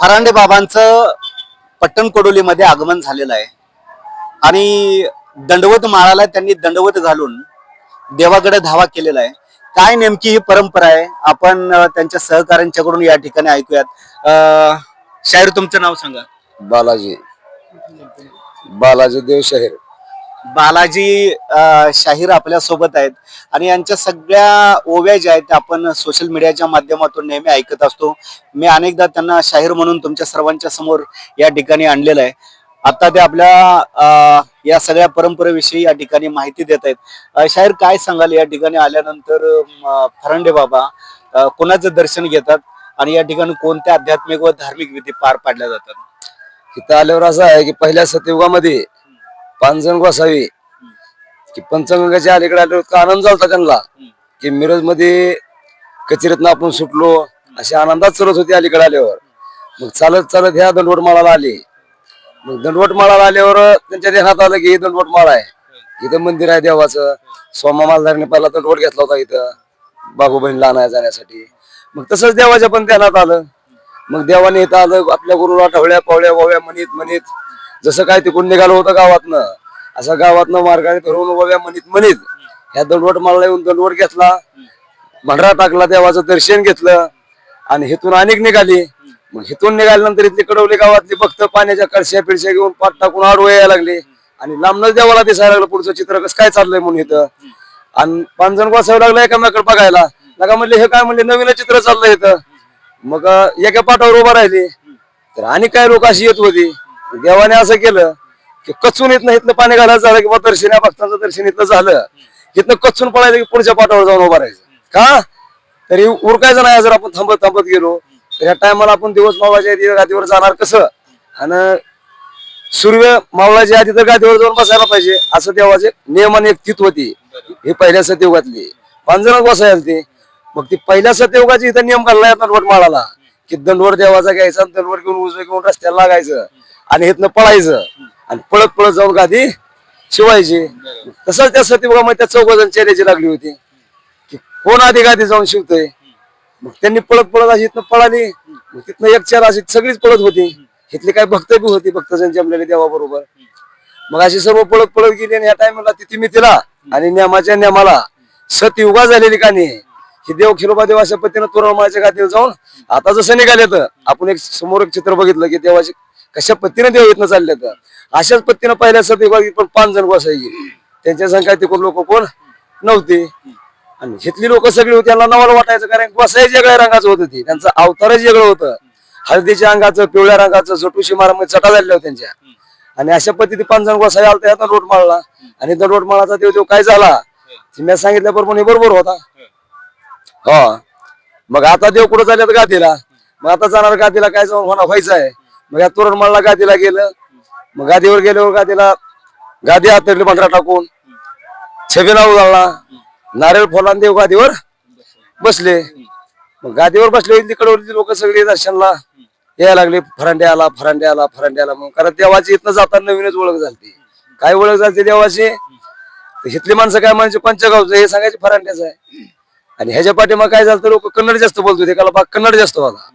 फरांडे बाबांचं पट्टण कोडोलीमध्ये आगमन झालेलं आहे. आणि दंडवत माळाला त्यांनी दंडवत घालून देवाकडे धावा केलेला आहे. काय नेमकी ही परंपरा आहे? आपण त्यांच्या सहकाऱ्यांच्याकडून या ठिकाणी ऐकूयात. अं, शाहीर तुमचं नाव सांगा. बालाजी. बालाजी देव शाहीर बालाजी शाहीर आपल्यासोबत आहेत आणि यांच्या सगळ्या ओव्या ज्या आहेत त्या आपण सोशल मीडियाच्या माध्यमातून नेहमी ऐकत असतो. मी अनेकदा त्यांना शाहीर म्हणून तुमच्या सर्वांच्या समोर या ठिकाणी आणलेलं आहे. आता ते आपल्या या सगळ्या परंपरेविषयी या ठिकाणी माहिती देत आहेत. शाहीर काय सांगाल? या ठिकाणी आल्यानंतर फरंडे फरांडे बाबा कोणाचं दर्शन घेतात आणि या ठिकाणी कोणत्या आध्यात्मिक व धार्मिक विधी पार पाडल्या जातात? इथं आल्यावर असं आहे की पहिल्या सतयुगामध्ये पांचजण गोसावी की पंचगंगाच्या अलीकडे आल्यावर इतका आनंद झाला त्यांना. की मिरजमध्ये कचेरीतनं आपण सुटलो असे आनंदात चालत होते अलीकडे आल्यावर. मग चालत चालत ह्या दंडवट माळाला आले. मग दंडवट माळाला आल्यावर त्यांच्या देहात आलं की हे दंडवट माळा आहे. इथं मंदिर आहे देवाचं. सोमा मालधारीने पहिला दंडवट घेतला होता इथं. बाबूबहिणीला आणायला जाण्यासाठी. मग तसंच देवाच्या पण ध्यानात आलं. मग देवाने इथं आलं आपल्या गुरुला टवळ्या पावळ्या वाव्या म्हणीत म्हणीत जसं काय तिकडून निघालं होतं गावातनं असं गावातनं मार्गाने धरून उभ्या म्हणीत म्हणीत ह्या दंडवट मला येऊन दंडवट घेतला. भंडरा टाकला देवाचं दर्शन घेतलं आणि हिथून अनेक निघाली. मग हिथून निघाल्यानंतर इथली कडवली गावातली भक्त पाण्याच्या कळश्या पिळश्या घेऊन पाठ टाकून आडवं यायला लागले. आणि लांबनच देवाला दिसायला लागलं पुढचं चित्र कसं काय चाललंय म्हणून इथं. आणि पाच जण वाचावं लागलं एकामेकडे बघायला. नका म्हणले हे काय म्हणले नवीन चित्र चाललंय इथं. मग एका पाठावर उभा राहिली. तर आणि काय लोक अशी येत होती. देवाने असं केलं की कचून इथनं इथनं पाणी घालायचं झालं किंवा दर्शन या भक्तांचं दर्शन इथं झालं इथनं कचून पडायचं की पुढच्या पाठावर जाऊन उभा राहायचं. का? तरी उरकायचं नाही जर आपण थांबत थांबत गेलो तर ह्या टायमाला आपण दिवस मावळाच्या गादीवर जाणार कसं? आणि सूर्य मावळाच्या आधी तर गादीवर जाऊन बसायला पाहिजे असं देवाचे नियमाने एक तिथ होती. हे पहिल्या सत्ययुगातली पांजरात बसायला ते मग ती पहिल्या सत्ययुगाची इथं नियम काढला दंडवट माळाला की दंडवट देवाचा घ्यायचा दंडवर दंडवट घेऊन उजवे घेऊन रस्त्याला लागायचं. आणि इथनं पळायचं. आणि पळत पळत जाऊन गादी शिवायची. तसंच त्या सतयुगामध्ये त्या चौघ जण चेहऱ्याची लागली होती. की कोण आधी गादी जाऊन शिवतोय? मग त्यांनी पळत पळत अशी इथनं पळाली. मग तिथनं एक चार अशी सगळीच पळत होती. इथली काही भक्त बी होती भक्त जण जमलेले देवाबरोबर. मग अशी सर्व पळत पळत गेली आणि या टायमाला तिथे मी तिला आणि नियमाच्या नियमाला सतयुगा झालेली कानी. ही देव खिरोबा देवाच्या पतीनं पद्धतीनं तोरणमाळ्याच्या गादीवर जाऊन आता जसं निघाले तर आपण एक समोर एक चित्र बघितलं की देवाचे कशा पत्तीनं देव येतनं चालले तर? अशाच पत्तीनं पहिल्या सतयुगात पण पाच जण बसायचे त्यांच्या संख्या तिकडून लोक कोण नव्हते. आणि घेतली लोक सगळी होती त्यांना नवाला वाटायचं कारण बसायच वेगळ्या रंगाचं होत ते. त्यांचं अवतारच वेगळं होतं. हळदीच्या अंगाचं पिवळ्या रंगाचं जटुशी मारामध्ये चटा झालेल्या होत्या त्यांच्या. आणि अशा पद्धती पाच जण गोसाई आलता यातनं रोड माळला आणि तो रोड माळाचा देव देव काय झाला? मी सांगितल्याबरोबर हे बरोबर होता. हो. मग आता देव कुठं चालत गादीला? मग आता जाणार गादीला काय जाऊन होणार? व्हायचं आहे. मग या तोरणमाळला गादीला गेलं. मग गादीवर गेल्यावर गादीला गादी आतडली पांढरा टाकून छबीला उगाळला नारळ फोला देव गादीवर बसले. मग गादीवर बसले तिकडे लोक सगळे दर्शनला यायला लागले. फरांडे आला फरांडे आला फरांडे आला. मग कारण देवाची इथनं जाताना नवीनच ओळख झाली काय ओळख झाली देवाची? तर इथली माणसं काय म्हणायचे पंचगावचं हे सांगायचे फरांड्याचं आहे. आणि ह्याच्या पाठीमा काय झालं लोक कन्नड जास्त बोलतो ते काला कन्नड जास्त होता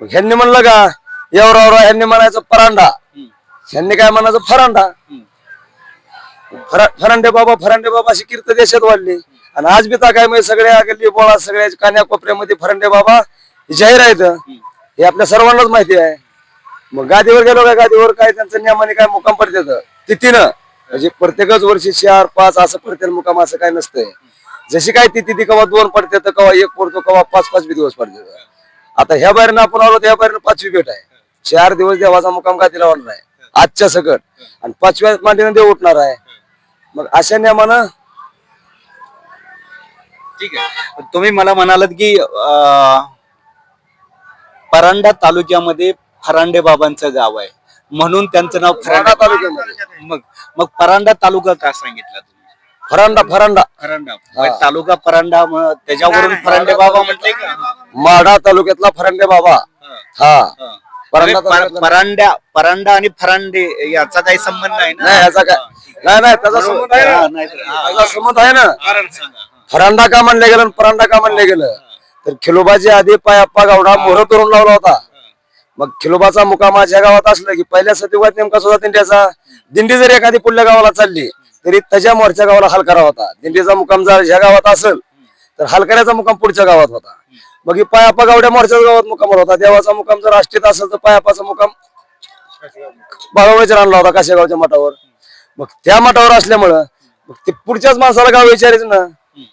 मग ह्यांनी म्हणलं का एवढा ह्यांनी म्हणायचं परांडा ह्यांनी काय म्हणायचं? फरांडा. फरा- फरांडे बाबा फरांडे बाबा अशी कीर्त देशात वाढली. आणि आज बी काय म्हणजे सगळ्या गल्ली बोळा सगळ्या कान्या कोपऱ्यामध्ये फरांडे बाबा जाहीर आहेत. हे आपल्या सर्वांनाच माहिती आहे. मग गादीवर गेलो काय गादीवर? काय त्यांचं नियमाने काय मुकाम पडतात तिथीनं म्हणजे प्रत्येकच वर्षी चार पाच असं प्रत्येक मुकाम असं काय नसतंय. जशी काय तिथी ती कवा दोन पडते तर कवा एक पडतो कवा पाच पाच बी दिवस पडते आता ह्या बाहेरनं आपण आलो त्या बाहेरनं पाचवी भेट आहे. चार दिवस देवाचा मुकाम गादीला वाढणार आहे आजच्या सकट. आणि पाचव्या मांडीनं देव उठणार आहे. मग अशा नियमानं ठीक आहे. तुम्ही मला म्हणालात की अं, परांडा तालुक्यामध्ये फरांडे बाबांचं गाव आहे. म्हणून त्यांचं नाव फरांडा फरांडा तालुक्यामध्ये. मग मग परांडा तालुका का सांगितला तुम्ही? फरांडा फरांडा. फरांडा. मग तालुका परांडा मग त्याच्यावरून फरांडे बाबा म्हटले का? माढा तालुक्यातला फरांडे बाबा. हा. हा. परांडा पर- तालुक्यातला- परांड्या परांडा आणि फरांडे याचा काही संबंध नाही ना? नाही याचा काय नाही नाही त्याचा संबंध आहे हा, ना. त्याचा संबंध आहे ना? कारण सांगा. फरांडा का म्हणले गेलं आणि परांडा का म्हणले गेलं? तर खिलोबाजी आधी पायप्पा गावडा मोहर तोरण लावला होता. मग खिलोबाचा मुकाम माझ्या गावात असलं की पहिल्या सतयुगात नेमका सुद्धा दिंड्याचा दिंडी जर एखादी पुढल्या गावाला चालली तरी त्याच्या मोरच्या गावाला हलकारा होता. दिंडीचा मुकाम जर ह्या गावात असेल तर हलकऱ्याचा मुकाम पुढच्या गावात होता. मग ही पायापा गावड्या मोरच्याच गावात मुकाम होता. देवाचा मुकाम जर आष्टीत असेल तर पायापाचा मुकाम बाळवण्याच्या आणला होता काशेगावच्या मठावर. मग त्या मठावर असल्यामुळं मग ते पुढच्याच माणसाला गाव विचारायचं ना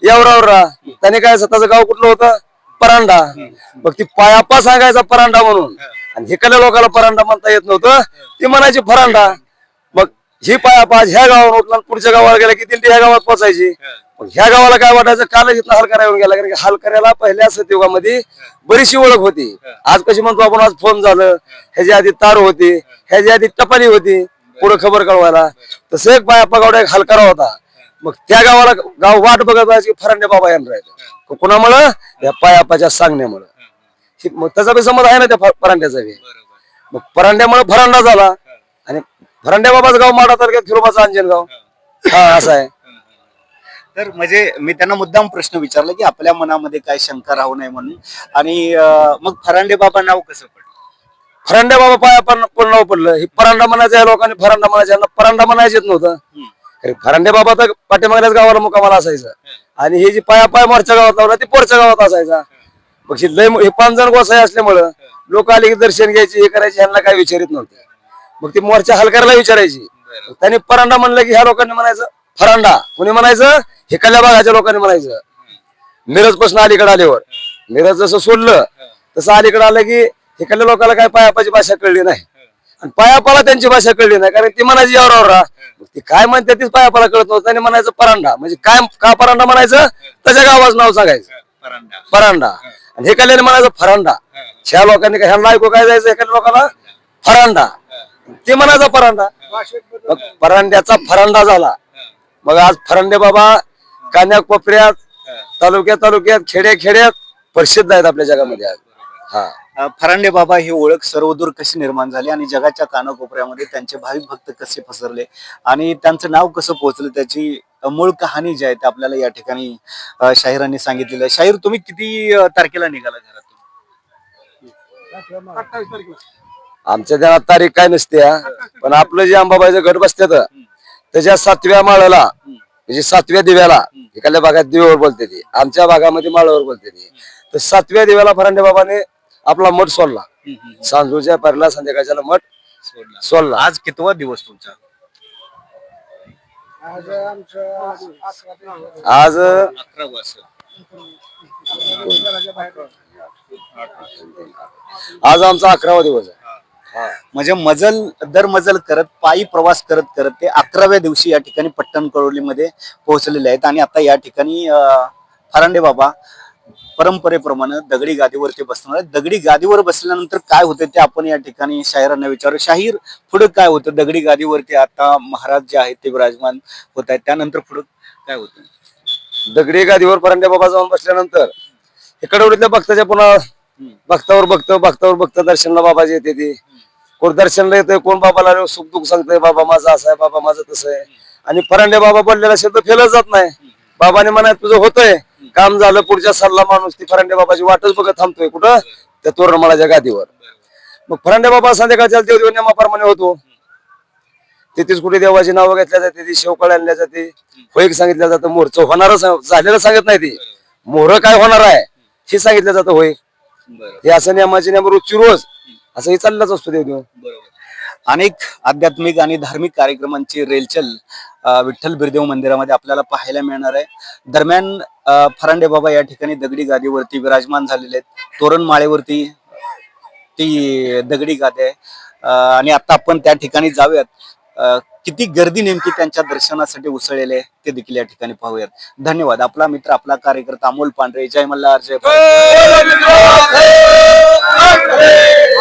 एवढावर त्याने काय स्वतःचं गाव कुठलं होतं? परांडा. मग ती पायापा सांगायचा परांडा म्हणून. आणि हिकडल्या लोकांना परांडा म्हणता येत नव्हतं. ती म्हणायची फरांडा मग ही पायापा ह्या गावावर उठला पुढच्या गावाला गेला की दिंडी ह्या गावात पोचायची ह्या गावाला काय वाटायचं? कालच इथं हलकऱ्या येऊन गेला कारण की हलकऱ्याला पहिल्या सतयुगामध्ये बरीचशी ओळख होती. आज कशी म्हणतो आपण आज फोन झालं ह्याच्या आधी तार होती ह्याच्या आधी टपाली होती पुढे खबर कळवायला. तसं एक बाय गावडा एक हलकारा होता. मग त्या गावाला गाव वाट बघत पाहिजे की फरांडे बाबा यांना राहायचं कोणामुळं? या पायापाच्या सांगण्यामुळं. मग त्याचा बी समज आहे ना त्या फरांड्याचा परांड्याचा बी. मग फरांड्यामुळे फरांडा झाला. आणि फरांड्या बाबाचं गाव माडा तालुक्यात फिरोबाचं अंजनगाव हा असं आहे. तर म्हणजे मी त्यांना मुद्दाम प्रश्न विचारला की आपल्या मनामध्ये काय शंका राहू नये म्हणून. आणि अं, मग फरांडे बाबा नाव कसं पडलं? फरांड्या बाबा पाया पण नाव पडलं? हे परांडा म्हणायचं या लोकांनी फरांडा म्हणायचं यांना परांडा म्हणायचं येत नव्हतं. अरे फरांडे बाबा तर पाठीमागल्याच गावाला मुकामाला असायचं. आणि हे जी पाया पाय मोरच्या गावात लावला ते पोरच्या गावात असायचा. मग हे लय हे पाच जण गोसाई असल्यामुळं लोक आले की दर्शन घ्यायचे हे करायचे ह्यांना काय विचारित नव्हते. मग ती मोर्चा हलकरला विचारायची. त्यांनी परांडा म्हणलं की ह्या लोकांनी म्हणायचं फरांडा कोणी म्हणायचं? हिकडल्या भागाच्या लोकांनी म्हणायचं. मिरजपासून अलीकडे आल्यावर. मिरज जसं सोडलं तसं अलीकडे आलं की हिकडल्या लोकांना काय पायापाची भाषा कळली नाही. आणि पायापाला त्यांची भाषा कळली नाही कारण ती म्हणायची यावर ती काय म्हणते तीच पायापाला कळत नव्हतं त्यांनी म्हणायचं परांडा म्हणजे काय का परांडा म्हणायचं? त्याच्या गावाचं नाव सांगायचं. परांडा आणि हे कल्याण म्हणायचं फरांडा. ह्या लोकांनी काय ह्यांना ऐकू काय जायचं एखाद्या लोकांना? फरांडा. ते म्हणायचा परांडा मग परांड्याचा फरांडा झाला. मग आज फरांडे बाबा कान्याकोपऱ्यात तालुक्यात तालुक्यात खेड्या खेड्यात प्रसिद्ध आहेत आपल्या जगामध्ये आज. हा. अं, फरांडे बाबा ही ओळख सर्वदूर कशी निर्माण झाली आणि जगाच्या कानाकोपऱ्यामध्ये त्यांचे भाविक भक्त कसे पसरले आणि त्यांचं नाव कसं पोहोचलं त्याची अं, मूळ कहाणी जी आहे ते आपल्याला या ठिकाणी अं, शाहिरांनी सांगितलेलं आहे. शाहीर तुम्ही किती अं, तारखेला निघाला घरातून? आमच्या ध्यानात तारीख काय नसते हा. पण आपलं जे अंबाबाईचं गट बसतात त्याच्या सातव्या माळाला म्हणजे सातव्या दिव्याला एखाद्या भागात दिव्यावर बोलते ती. आमच्या भागामध्ये माळावर बोलते ती. तर सातव्या दिव्याला फरांडे बाबाने आपला मठ सोडला. सांजूच्या परला संध्याकाळच्या मठ सोडला. सोडला. आज कितवा दिवस तुमचा? आज आज आमचा अकरावा दिवस आहे. म्हणजे मजल दर मजल करत पायी प्रवास करत करत ते अकराव्या दिवशी या ठिकाणी पट्टण कळवलीमध्ये पोहोचलेले आहेत. आणि आता या ठिकाणी फरांडे बाबा परंपरेप्रमाणे दगडी गादीवरती बसणार आहेत. दगडी गादीवर बसल्यानंतर काय होतं ते आपण या ठिकाणी शाहिरांना विचारू. शाहीर पुढे काय होतं? दगडी गादीवरती आता महाराज जे आहेत ते विराजमान होत आहेत. त्यानंतर पुढे काय होतं? दगडी गादीवर फरांडे बाबा जाऊन बसल्यानंतर हे कडवडीतल्या भक्ताच्या पुन्हा भक्तावर भक्त भक्तावर भक्त दर्शनला बाबाजी येते ती. कोण दर्शनला येतोय कोण बाबाला सुख दुःख सांगतोय बाबा माझं असं आहे बाबा माझं तसं आहे. आणि फरांडे बाबा बोललेला शब्द फेलच जात नाही. बाबाने म्हणा तुझं होतंय. काम झालं पुढच्या सल्ला माणूस ती फरांडे बाबाची वाटच बघत थांबतोय. कुठं? त्या तोरणमाळाच्या गादीवर. मग फरांडे बाबा संध्याकाळच्या देवदेव नेमाप्रमाणे होतो. तिथेच कुठे देवाची नावं घेतल्या जाते ती शेवकळ आणल्या जाते. होईक सांगितलं जातं मोरचं होणार झालेलं सांगत नाही ती. मोहर काय होणार आहे? हे सांगितलं जातं होय. हे असं नियमाचे नियम रोजची रोज असं हे चाललंच असतो देवदेव अनेक आध्यात्मिक आणि धार्मिक कार्यक्रमांची रेलचल विठ्ठल बिरदेव मंदिरामध्ये आपल्याला पाहायला मिळणार आहे. दरम्यान फरांडे बाबा या ठिकाणी दगडी गादीवरती विराजमान झालेले आहेत. तोरण माळेवरती ती दगडी गादी आहे. अ, आणि आता आपण त्या ठिकाणी जाऊयात. अ, किती गर्दी नेमकी त्यांच्या दर्शनासाठी उसळलेली आहे ते देखील या ठिकाणी पाहूयात. धन्यवाद. आपला मित्र आपला कार्यकर्ता अमोल पांढरे. जय मल्हार जय